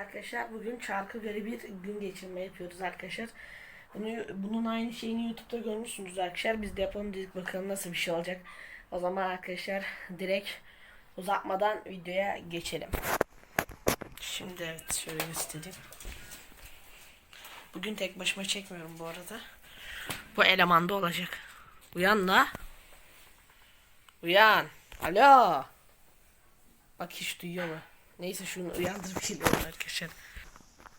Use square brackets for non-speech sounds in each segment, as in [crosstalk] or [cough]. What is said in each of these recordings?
arkadaşlar. Bugün çarkı göre bir gün geçirme yapıyoruz arkadaşlar. Bunu, bunun aynı şeyini YouTube'da görmüşsünüz arkadaşlar. Biz de yapalım dedik bakalım nasıl bir şey olacak. O zaman arkadaşlar direkt uzatmadan videoya geçelim. Şimdi evet şöyle göstereyim. Bugün tek başıma çekmiyorum bu arada. Bu elemanda olacak. Uyan la. Uyan. Alo. Bak hiç duyuyor mu? Neyse şunu uyandırıp geliyorum arkadaşlar.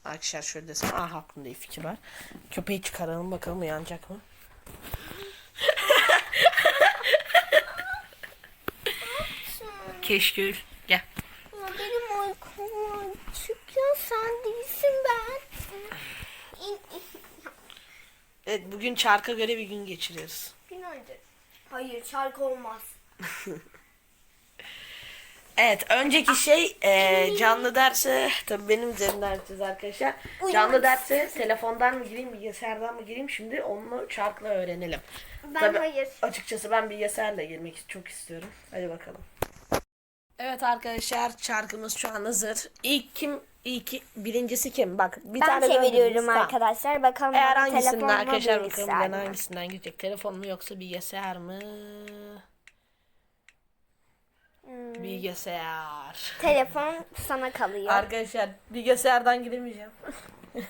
Arkadaşlar şöyle desem. Ah aklımda iyi fikir var. Köpeği çıkaralım bakalım uyanacak mı? [laughs] Keşkül. Gel. Ya benim uykum var. Çünkü sen değilsin ben. Evet bugün çarka göre bir gün geçiriyoruz. Günaydın. Hayır şarkı olmaz. [laughs] Evet önceki şey e, canlı derse [laughs] tabii benim üzerimden yapacağız arkadaşlar. Canlı derse telefondan mı gireyim bilgisayardan mı gireyim şimdi onu çarkla öğrenelim. Ben Tabii, hayır. Açıkçası ben bilgisayarla girmek çok istiyorum. Hadi bakalım. Evet arkadaşlar çarkımız şu an hazır. İlk kim? İlk birincisi kim? Bak bir Ben tane çeviriyorum Tamam. arkadaşlar. Bakalım Eğer hangisinden arkadaşlar bakalım ben hangisinden girecek? Telefon mu yoksa bilgisayar mı? Hmm. Bilgisayar. Telefon sana kalıyor. Arkadaşlar bilgisayardan giremeyeceğim. [laughs]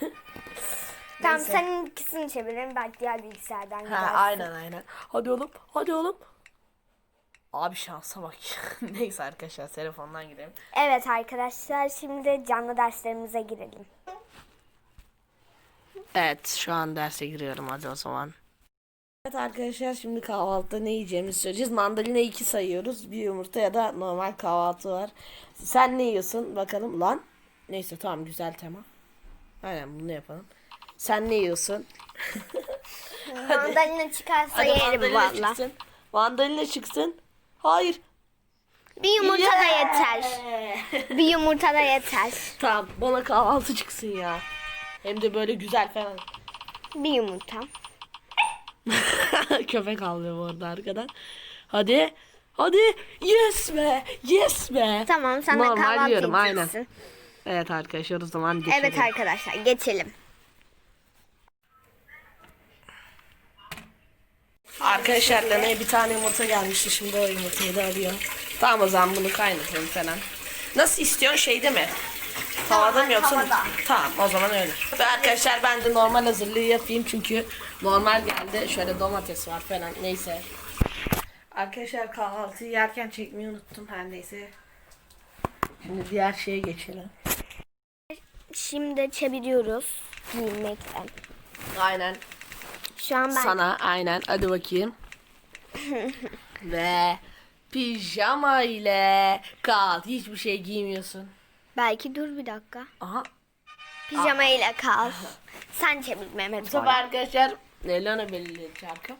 tamam neyse. senin ikisini çevirelim. Belki diğer bilgisayardan Ha gidersin. aynen aynen. Hadi oğlum hadi oğlum. Abi şansa bak. [laughs] Neyse arkadaşlar telefondan gidelim. Evet arkadaşlar şimdi canlı derslerimize girelim. Evet şu an derse giriyorum hadi o zaman. Evet arkadaşlar şimdi kahvaltıda ne yiyeceğimizi söyleyeceğiz. Mandalina 2 sayıyoruz. Bir yumurta ya da normal kahvaltı var. Sen ne yiyorsun bakalım lan. Neyse tamam güzel tema. Aynen bunu yapalım. Sen ne yiyorsun? [laughs] Mandalina çıkarsa Hadi yerim mandalina valla. çıksın. Mandalina çıksın. Hayır. Bir yumurta da yeter. [laughs] Bir yumurta da yeter. Tamam bana kahvaltı çıksın ya. Hem de böyle güzel falan. Bir yumurta. [laughs] Köpek avlıyor bu arada arkadan. Hadi. Hadi. Yes be. Yes be. Tamam sana Normal kahvaltı yiyorum, aynen. edeceksin. Evet arkadaşlar o zaman geçelim. Evet arkadaşlar geçelim. Arkadaşlar Lena'ya bir tane yumurta gelmişti. Şimdi o yumurtayı da alıyorum. Tamam o zaman bunu kaynatalım falan. Nasıl istiyorsun şeyde mi? Tavada mı yoksa? tavada. Tamam o zaman öyle. Ve arkadaşlar ben de normal hazırlığı yapayım çünkü normal geldi. Şöyle domates var falan neyse. Arkadaşlar kahvaltıyı yerken çekmeyi unuttum her neyse. Şimdi diğer şeye geçelim. Şimdi çeviriyoruz giyinmekten. Aynen. Şu an ben Sana aynen hadi bakayım. [laughs] Ve pijama ile kal. Hiçbir şey giymiyorsun. belki dur bir dakika. Aha. Pijama ile kal. Sen çevir Mehmet Bu sefer arkadaşlar Leyla'na belirledi şarkı.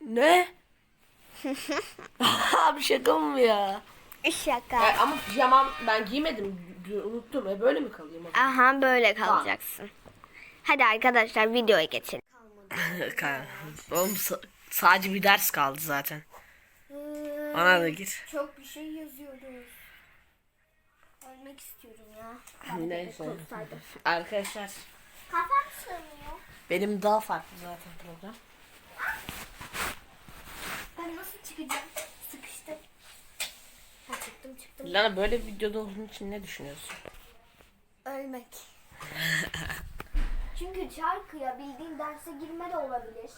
Ne? [laughs] Abi şaka mı ya? Şaka. E, ama pijamam ben giymedim. Unuttum. E böyle mi kalayım? zaman? Aha böyle kalacaksın. Hadi arkadaşlar videoya geçelim. [laughs] Ka- Oğlum sa- sadece bir ders kaldı zaten. Ona da gir. Çok bir şey yazıyoruz. Ölmek istiyorum ya. Neyse. Arkadaşlar Kafam sığmıyor. benim daha farklı zaten program. Ben nasıl çıkacağım? Sıkıştım. Ha, çıktım çıktım. Lana böyle bir videoda olduğun için ne düşünüyorsun? Ölmek. Çünkü şarkıya bildiğin derse girme de olabilir.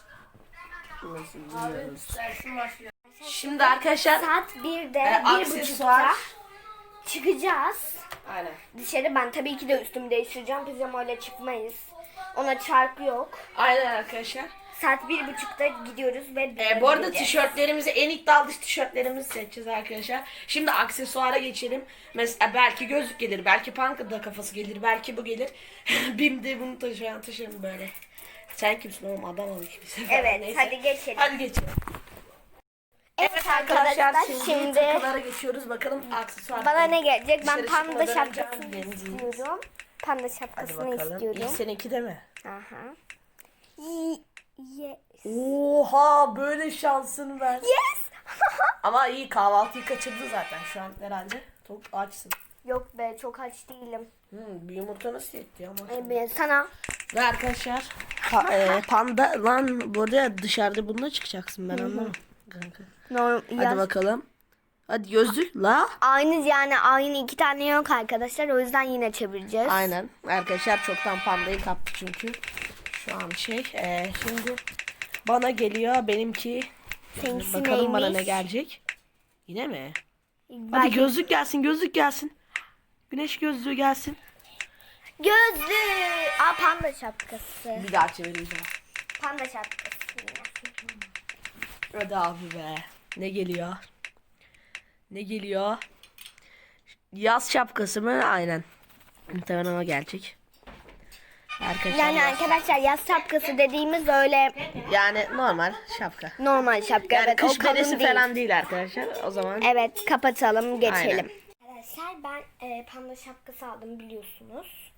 Nasıl bilmiyoruz. Şimdi arkadaşlar Saat 1'de, e, bir buçukta aksesuar. Çıkacağız. Aynen. Dışarı ben tabii ki de üstümü değiştireceğim. Pijamayla çıkmayız. Ona çarpı yok. Aynen arkadaşlar. Saat bir buçukta gidiyoruz ve E, bu arada gideceğiz. tişörtlerimizi en iddialı tişörtlerimizi seçeceğiz arkadaşlar. Şimdi aksesuara geçelim. Mesela belki gözlük gelir, belki pankada kafası gelir, belki bu gelir. [laughs] Bim de bunu taşıyan taşırım böyle. Sen kimsin oğlum adam ol kimse. Evet hadi geçelim. Hadi geçelim. Evet arkadaşlar şimdi, şimdi takılara geçiyoruz. Bakalım aksesuar. bana ne gelecek? Ben panda şapkasını istiyorum. Panda şapkasını bakalım. İlk istiyorum. seninki de mi? Aha. Yes. Oha böyle şansın ver. Yes. [laughs] ama iyi kahvaltıyı kaçırdı zaten şu an herhalde. Çok açsın. Yok be çok aç değilim. Hmm, bir yumurta nasıl yetti. Ee, ben sana Ve arkadaşlar pa- e, panda lan bu arada dışarıda bununla çıkacaksın ben anlamadım. Kanka. Normal Hadi bakalım. Hadi gözlük la. Aynı yani aynı iki tane yok arkadaşlar. O yüzden yine çevireceğiz. Aynen. Arkadaşlar çoktan pandayı kaptı çünkü. Şu an şey. e, şimdi bana geliyor benimki. Seninkisi Bakalım bana ne neymiş? gelecek. Yine mi? Hadi Belki- gözlük gelsin gözlük gelsin. Güneş gözlüğü gelsin. Gözlüğü. Aa panda şapkası. Bir daha çevireceğim. Panda şapkası. Hadi abi be. Ne geliyor? Ne geliyor? Yaz şapkası mı? Aynen. Muhtemelen o gelecek. Arkadaşlar Yani yaz- arkadaşlar yaz şapkası dediğimiz öyle yani normal şapka. normal şapka. Yani evet, kış değil. falan değil arkadaşlar. O zaman Evet kapatalım geçelim. Aynen. Arkadaşlar ben e, panda şapkası aldım biliyorsunuz.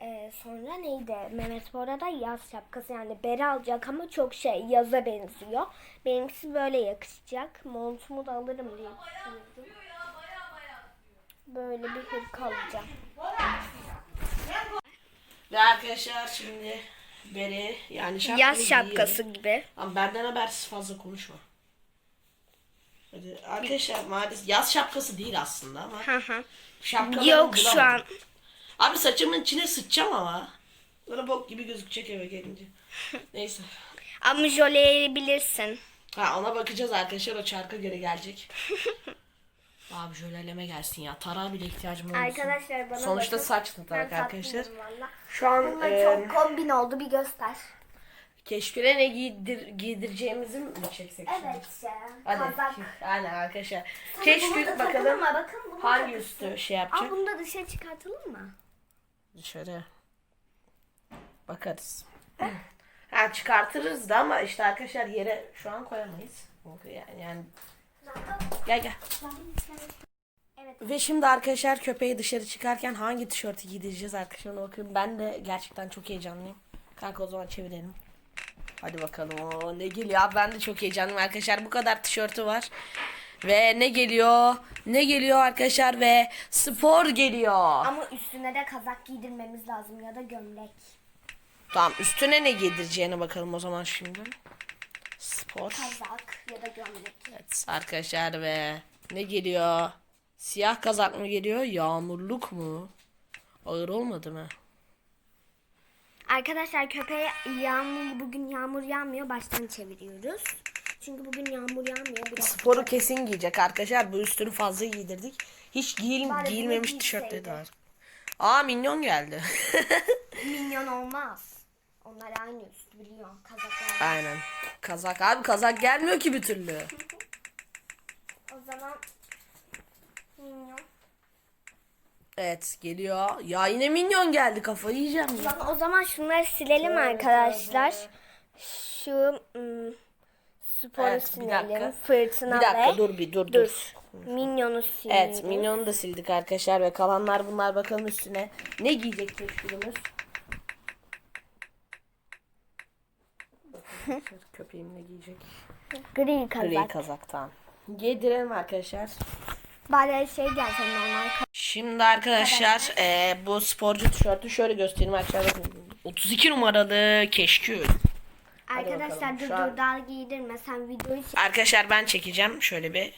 E, sonra neydi? Mehmet bu arada yaz şapkası yani beri alacak ama çok şey yaza benziyor. Benimkisi böyle yakışacak. Montumu da alırım diye düşünüyorum. Böyle bir hırka alacağım. ve arkadaşlar şimdi beri yani şapkayı Yaz giyiyorum. şapkası gibi. Ama benden habersiz fazla konuşma. Hadi arkadaşlar maalesef yaz şapkası değil aslında ama Hı hı. şapkaları Yok şu an. Abi saçımın içine sıçacağım ama. Böyle bok gibi gözükecek eve gelince. [laughs] Neyse. Ama jöleyebilirsin. Ha ona bakacağız arkadaşlar o çarka göre gelecek. [laughs] Abi jöleleme gelsin ya. Tarağa bile ihtiyacım olmasın. Arkadaşlar bana Sonuçta bakın. saç Ben tarak arkadaşlar. tatlıyım valla. Şu an e, çok kombin oldu bir göster. keşfire ne giydir, giydireceğimizi mi çeksek şimdi? Evet ya. Hadi. Kazak. Aynen arkadaşlar. Bunu da bakalım? Bakın bunu da hangi takın. üstü şey Aa yapacak. bunu da dışarı çıkartalım mı? Dışarı. Bakarız. Ha çıkartırız da ama işte arkadaşlar yere şu an koyamayız. Yani, yani gel gel. Evet. Ve şimdi arkadaşlar köpeği dışarı çıkarken hangi tişörtü giydireceğiz arkadaşlar ona bakıyorum. Ben de gerçekten çok heyecanlıyım. Kanka o zaman çevirelim. Hadi bakalım o ne geliyor. Ben de çok heyecanlıyım arkadaşlar. Bu kadar tişörtü var. Ve ne geliyor? Ne geliyor arkadaşlar ve spor geliyor. Ama üstüne de kazak giydirmemiz lazım ya da gömlek. Tamam üstüne ne giydireceğine bakalım o zaman şimdi. Spor. Kazak ya da gömlek. Evet arkadaşlar ve ne geliyor? Siyah kazak mı geliyor? Yağmurluk mu? Ağır olmadı mı? Arkadaşlar köpeğe yağmur bugün yağmur yağmıyor baştan çeviriyoruz. Çünkü bugün yağmur Sporu kesin giyecek arkadaşlar. Bu üstünü fazla giydirdik. Hiç giyil, Bari giyilmemiş tişörtleri de var. Aa minyon geldi. [laughs] minyon olmaz. Onlar aynı üst biliyor. Kazaklar. Aynen. Kazak abi kazak gelmiyor ki bir türlü. [laughs] O zaman minyon. Evet geliyor. Ya yine minyon geldi kafayı yiyeceğim ya. O zaman şunları silelim arkadaşlar. Şu ım, sporu Evet, bir dakika. Fırtına Bir dakika ve dur bir dur dur. dur. Minyonu silelim. Evet minyonu da sildik arkadaşlar ve kalanlar bunlar bakalım üstüne. Ne giyecek? Bakalım [laughs] Köpeğim ne giyecek? Gri kazak. Gri kazaktan. Giydirelim arkadaşlar. Bari şey gelse normal. Şimdi arkadaşlar eee, bu sporcu tişörtü şöyle göstereyim arkadaşlar. Bakın, 32 numaralı keşkül. Arkadaşlar dur an- dur daha giydirme sen videoyu çek. Arkadaşlar ben çekeceğim şöyle bir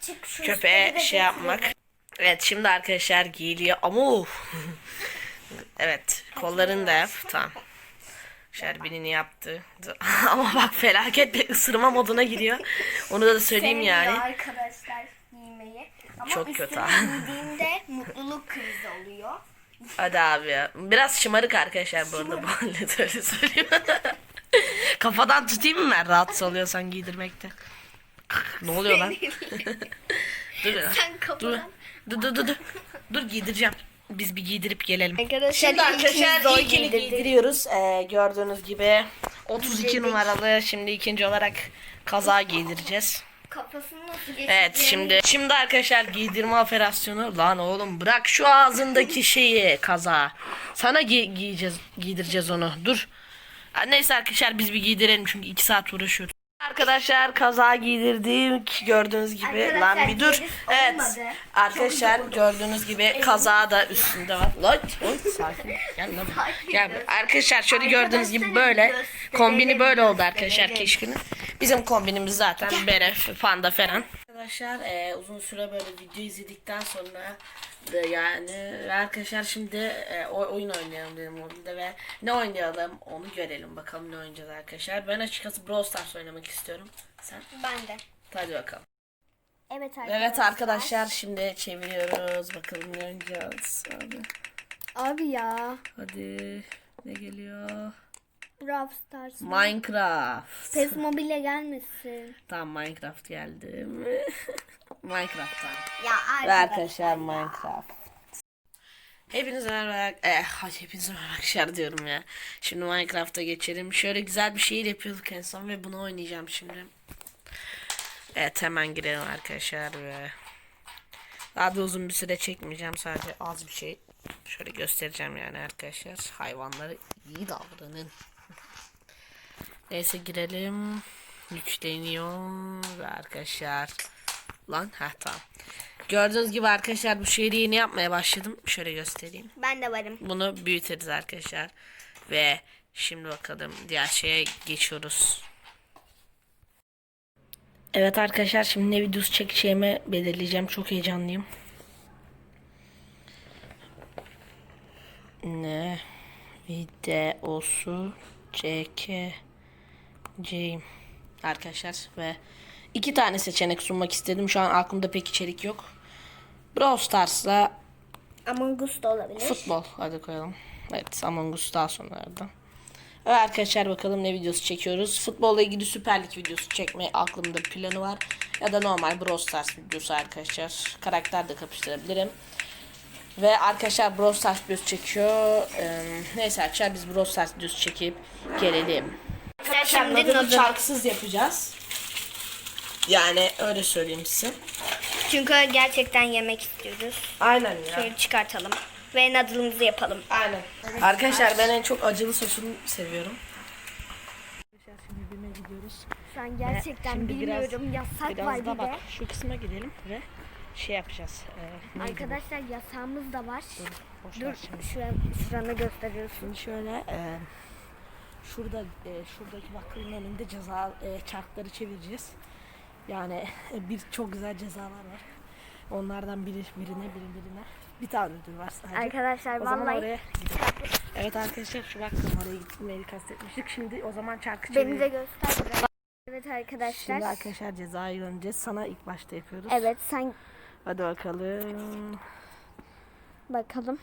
Çık şu köpeğe şey yapmak. Evet şimdi arkadaşlar giyiliyor ama [laughs] evet kollarını da yap tamam. Şerbinini yaptı. [laughs] ama bak felaket bir ısırma moduna gidiyor. Onu da söyleyeyim Sevmiyor yani. arkadaşlar giymeyi. Ama Çok kötü ha. giydiğinde [laughs] mutluluk krizi oluyor. Hadi abi ya. Biraz şımarık arkadaşlar bu arada bu halde öyle söyleyeyim. Kafadan tutayım mı ben rahatsız oluyorsan giydirmekte? ne oluyor lan? [laughs] dur ya. Sen Dur. kafadan. Dur dur dur dur. Dur giydireceğim. Biz bir giydirip gelelim. Arkadaşlar Şimdi arkadaşlar ilkini giydiriyoruz. Ee, gördüğünüz gibi 32 numaralı. Şimdi ikinci olarak kaza giydireceğiz. Kafasını nasıl geçireceğini Evet şimdi şimdi arkadaşlar giydirme operasyonu lan oğlum bırak şu ağzındaki şeyi kaza. Sana gi- giyeceğiz giydireceğiz onu. Dur. Neyse arkadaşlar biz bir giydirelim çünkü 2 saat uğraşıyoruz. Arkadaşlar kaza giydirdik gördüğünüz gibi. Arkadaşlar, lan bir dur. evet olmadı. arkadaşlar gördüğünüz gibi kaza da üstünde var. Lan sakin. Gel lan gel arkadaşlar şöyle gördüğünüz gibi böyle kombini böyle oldu arkadaşlar keşkinin. Bizim kombinimiz zaten bere panda falan arkadaşlar e, uzun süre böyle video izledikten sonra da yani arkadaşlar şimdi e, oyun oynayalım dedim mobilde ve ne oynayalım onu görelim bakalım ne oynayacağız arkadaşlar. Ben açıkçası Brawl Stars oynamak istiyorum. Sen? Ben de. Hadi bakalım. Evet arkadaşlar. Evet arkadaşlar şimdi çeviriyoruz. Bakalım ne oynayacağız. Hadi. Abi ya. Hadi. Ne geliyor? Brawl Stars. Minecraft. PES Mobile gelmesin. Tamam Minecraft geldi. [laughs] Minecraft tamam. Ya Ve arkadaşlar Minecraft. Hepinize merhaba. Eh, hadi hepinize merhaba arkadaşlar diyorum ya. Şimdi Minecraft'a geçelim. Şöyle güzel bir şehir yapıyorduk en son ve bunu oynayacağım şimdi. Evet hemen girelim arkadaşlar ve daha da uzun bir süre çekmeyeceğim sadece az bir şey. Şöyle göstereceğim yani arkadaşlar. Hayvanları iyi davranın. Neyse girelim. Yükleniyor ve arkadaşlar. Lan ha tamam. Gördüğünüz gibi arkadaşlar bu şehri yeni yapmaya başladım. Şöyle göstereyim. Ben de varım. Bunu büyüteriz arkadaşlar. Ve şimdi bakalım diğer şeye geçiyoruz. Evet arkadaşlar şimdi ne videosu çekeceğimi belirleyeceğim. Çok heyecanlıyım. Ne videosu çekeceğim arkadaşlar ve iki tane seçenek sunmak istedim. Şu an aklımda pek içerik yok. Brawl Stars'la Among Us da olabilir. Futbol hadi koyalım. Evet Among Us daha sonralardan. Evet arkadaşlar bakalım ne videosu çekiyoruz. Futbolla ilgili Süper Lig videosu çekme aklımda planı var. Ya da normal Brawl Stars videosu arkadaşlar. Karakter de kapıştırabilirim. Ve arkadaşlar Brawl Stars videosu çekiyor. Ee, neyse arkadaşlar biz Brawl Stars videosu çekip gelelim. Şimdi Nadal. çarksız yapacağız. Yani öyle söyleyeyim size. Çünkü gerçekten yemek istiyoruz. Aynen ya. Şöyle çıkartalım. Ve nadılımızı yapalım. Aynen. Arkadaşlar ben en çok acılı sosunu seviyorum. Arkadaşlar şimdi BİM'e gidiyoruz. Şu an gerçekten Şimdi biraz- bilmiyorum. Yasak var Biraz bir da de. bak şu kısma gidelim ve şey yapacağız. Ee, neydi bu? Arkadaşlar yasağımız da var. Boş Dur şimdi. şuran, şuranı gösteriyorsun. Şimdi şöyle e, şurada e, şuradaki bakkalın önünde ceza e, çarkları çevireceğiz. Yani e, bir çok güzel cezalar var. Onlardan biri birine biri birine. Bir tane ödül var sadece. Arkadaşlar o zaman vallahi oraya gidelim. Evet arkadaşlar şu bakkalın oraya gitmeyi kastetmiştik. Şimdi o zaman çarkı beni de göster biraz. Evet arkadaşlar. Şimdi arkadaşlar cezayı göndereceğiz. Sana ilk başta yapıyoruz. Evet sen Hadi bakalım. bakalım.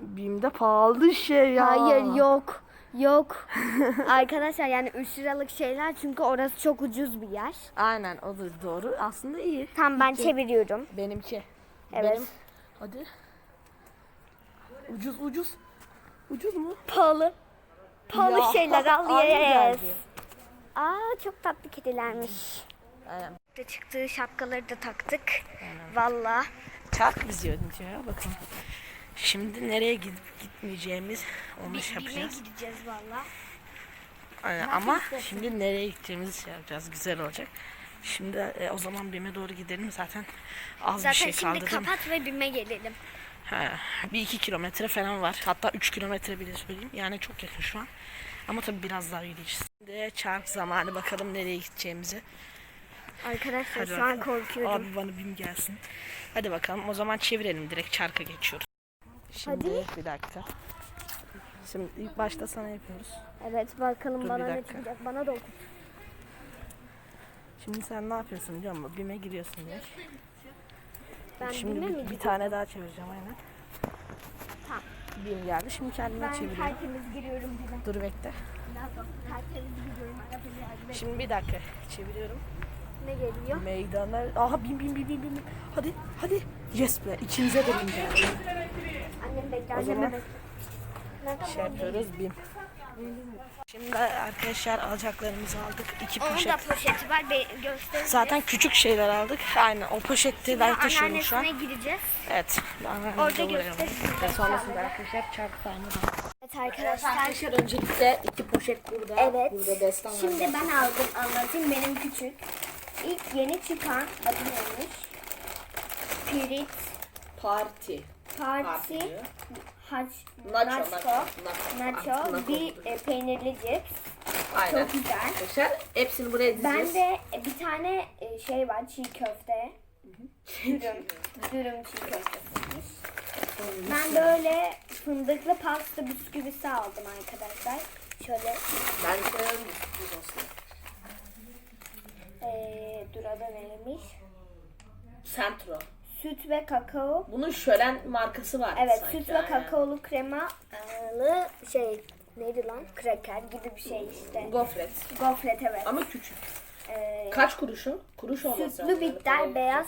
Bim'de pahalı şey ya. Hayır yok. Yok. [laughs] arkadaşlar yani 3 liralık şeyler çünkü orası çok ucuz bir yer. Aynen o da doğru. Aslında iyi. Tam ben çeviriyorum. Benimki. Evet. Benim. Hadi. Ucuz ucuz. Ucuz mu? Pahalı. Pahalı Ya, şeyler aynı al yes. geldi. Aa çok tatlı kedilermiş. Aynen. İşte çıktığı şapkaları da taktık. Valla. Çark bizi ya bakın. Şimdi nereye gidip gitmeyeceğimiz onu şey Bime yapacağız. gideceğiz valla. Aynen. Ama şimdi nereye gideceğimizi şey yapacağız. Güzel olacak. Şimdi e, o zaman BİM'e doğru gidelim. Zaten az Zaten bir şey şimdi kaldı değil mi? kapat ve bime gelelim. He, bir iki kilometre falan var. Hatta üç kilometre bile söyleyeyim. Yani çok yakın şu an. Ama tabii biraz daha yürüyeceğiz. Şimdi çark zamanı bakalım nereye gideceğimizi. Arkadaşlar Hadi şu an bakalım. korkuyorum. Abi bana bim gelsin. Hadi bakalım o zaman çevirelim direkt çarka geçiyoruz. Şimdi bir dakika. Şimdi ilk başta sana yapıyoruz. Evet bakalım Dur bir bana ne dakika. çıkacak. Bana da okut. Şimdi sen ne yapıyorsun biliyor musun? Bime giriyorsun direkt. Ben Şimdi bime bir, mi bir tane daha çevireceğim aynen. Tamam. Bim geldi. Şimdi kendime Ben çeviriyorum. tertemiz giriyorum bime. Dur bekle. Tertemiz giriyorum. Arabaya yardım et. Şimdi bir dakika çeviriyorum. Ne geliyor? Meydanlar. Aha bin bin bin bin bin. Hadi hadi. Yes be. İkimize de bin geldi. Annem bekle. O Annem bekle. Şey yapıyoruz bin. Şimdi arkadaşlar alacaklarımızı aldık. İki Onun poşet. da poşeti var. Be göstereceğiz. Zaten küçük şeyler aldık. Aynen o poşette ben taşıyorum şu an. Anneannesine gideceğiz. Evet. Orada göstereceğim. gösteririz. Ve sonrasında arkadaşlar çark tane var. Evet arkadaşlar. Arkadaşlar öncelikle iki poşet burada. Evet. Burada destan var. Şimdi ben aldım anlatayım benim küçük. İlk yeni çıkan adı neymiş? Pirit Parti. Parti Parti diyor. Hac Nacho. Nacho Nacho. Nacho Nacho. bir e, peynirli cips. Aynen. Çok güzel. Arkadaşlar hepsini buraya dizeceğiz. Ben de e, bir tane e, şey var çiğ köfte. Dürüm. Dürüm çiğ köftesiymiş. Ben böyle fındıklı pasta bisküvisi aldım arkadaşlar. Şöyle Ben mı? Sürpriz olsun. e, dur adı neymiş? Centro. Süt ve kakao. Bunun şölen markası var. Evet sanki, süt ve aynen. kakaolu kremalı şey neydi lan? Kraker gibi bir şey işte. Gofret. Gofret evet. Ama küçük. Ee, Kaç kuruşu? Kuruş olması sütlü lazım. bitter Yani beyaz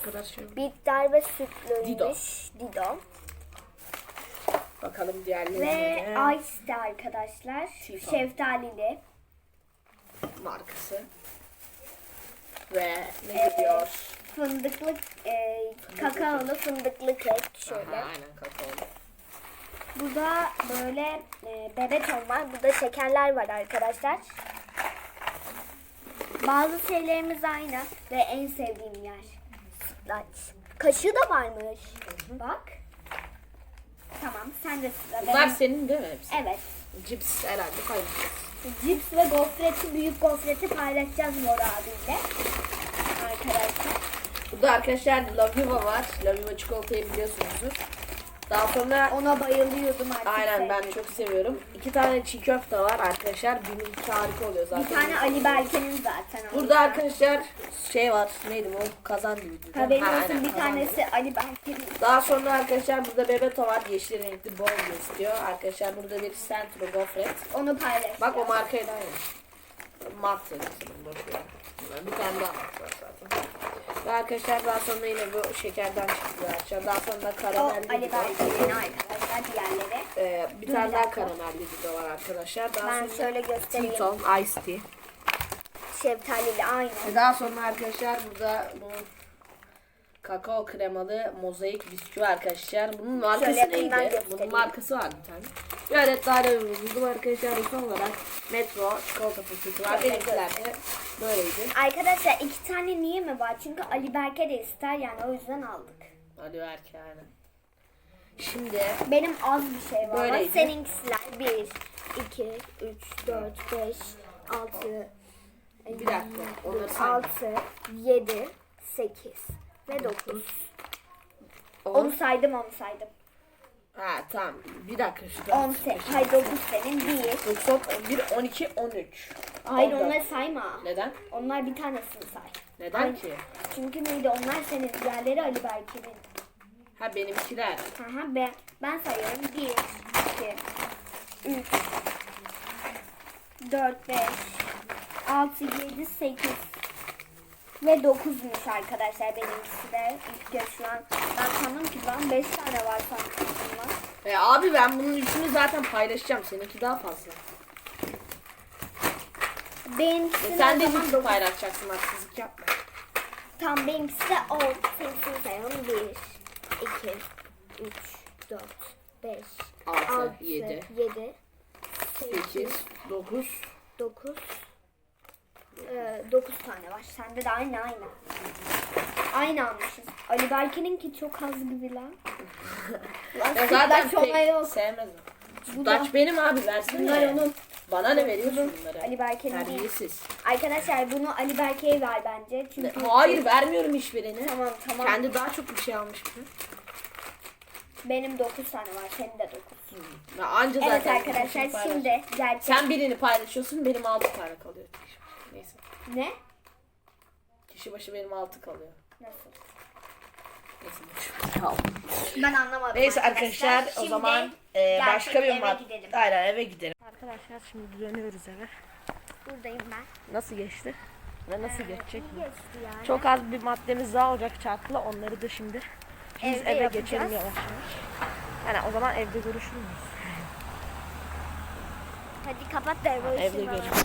bitter ve sütlüymüş. Dido. Dido. Bakalım Ve diğerlerine. ice de arkadaşlar. Tito. Şeftalili. markası. Ve ne Evet. gidiyor? Fındıklı, e, kakaolu fındıklı kek şöyle. Aha, aynen kakaolu. Burada böyle e, bebeton var. Burada şekerler var arkadaşlar. Bazı şeylerimiz aynı ve en sevdiğim yer sütlaç. Kaşığı da varmış. Bak. Tamam sen de sıra. Bunlar Benim- senin değil mi hepsi? Evet. Cips herhalde paylaşacağız. Cips ve gofreti, büyük gofreti paylaşacağız Mor abiyle. Arkadaşlar. Burada arkadaşlar Laviva var. Laviva çikolatayı biliyorsunuzdur. Daha sonra Ona bayılıyordum artık. aynen ben çok seviyorum. İki tane çiğ köfte var arkadaşlar. Birinin harika oluyor zaten. Bir tane Ali Berke'nin zaten. Burada yüzden. arkadaşlar şey var. Neydi o? Kazan gibiydi. Haberin Ha, olsun bir tanesi gibi. Ali Berke'nin. Daha sonra arkadaşlar burada bebeto var. Yeşil renkli bol istiyor. Arkadaşlar burada bir Centro Gofret. Onu paylaşacağız. Bak o markayla aynı. Mat sanırım boşver. Bir tane daha mat var zaten. Ve arkadaşlar daha sonra yine bu şekerden çıktı arkadaşlar. Daha sonra da O karamelli Ali bir var. Berke'nin arkadaşlar diğerleri. Ee, bir Dur tane daha karamelli de var arkadaşlar. Daha Ben sonra şöyle göstereyim. Tito Ice Tea. Şeftalili aynı. Ve daha sonra arkadaşlar burada bu kakao kremalı mozaik bisküvi arkadaşlar. Bunun markası Şöyle yakından neydi? göstereyim. Bunun markası var bir tane. Bir adet daha da buldum arkadaşlar. Son olarak Metro çikolata paketi var. Şöyle Benimkiler de böyleydi. Arkadaşlar iki tane niye mi var? Çünkü Ali Berke de ister yani o yüzden aldık. Hadi ver ki aynen. Şimdi Benim az bir şey var. ama Böyleydi. Seninkisiler 1, 2, 3, 4, 5, 6, bir dakika. Onları sayma. 6, 7, 8 ve 9. Onu On. saydım onu saydım. Ha tamam. Bir dakika şu 10 sen, hayır 9 senin 1. 90, 11, 12, 13. Hayır 14. onları sayma. Neden? Onlar bir tanesini say. Neden Ay. ki? Çünkü neydi onlar senin diğerleri Ali Berke'nin. Ha benimkiler. Aha, ben, ben sayıyorum. 1, 2, 3, 4, 5, 6, 7, 8 ve 9'muş arkadaşlar benimkisi de. İlk kez şu an ben sandım ki ben 5 tane var sandım. E abi ben bunun üçünü zaten paylaşacağım. Seninki daha fazla. Benimkisi E sen de o zaman paylaşacaksın haksızlık yapma. Tam benimkisi de 10. Seninkini sayalım. 1, 2, 3, 4, 5, Altı, 6, yedi. 7, 8, 8, 9. 9 9 tane var. Sende de aynı aynı. Aynı almışız. Ali Berke'ninki çok az gibi lan. lan Ya zaten sütlaç pek yok. sevmez o. Sütlaç benim abi versene. Bunlar onun. Bana ne veriyorsun bunları? Ali Berke'nin değil. Terbiyesiz. Arkadaşlar bunu Ali Berke'ye ver bence. Çünkü Hayır vermiyorum hiçbirini. Tamam tamam. Kendi daha çok bir şey almış gibi. Benim 9 tane var. Senin de 9. Ya anca Evet zaten arkadaşlar ikisini paylaş. şimdi gerçek. Sen birini paylaşıyorsun benim 6 tane kalıyor. Neyse. Ne? Kişi başı benim 6 kalıyor. Nasıl? Neyse. Ben anlamadım. Neyse arkadaşlar o Şimdi zaman e, gerçek başka bir eve mad- gidelim. Aynen eve gidelim. Arkadaşlar şimdi dönüyoruz eve. Buradayım ben. Nasıl geçti? Ve nasıl geçecek? İyi geçti yani. Çok az bir maddemiz daha olacak çarkla. Onları da şimdi biz Evde eve yapacağız. geçelim yavaş yavaş. Yani o zaman evde görüşürüz. Hadi kapat da Evde görüşürüz.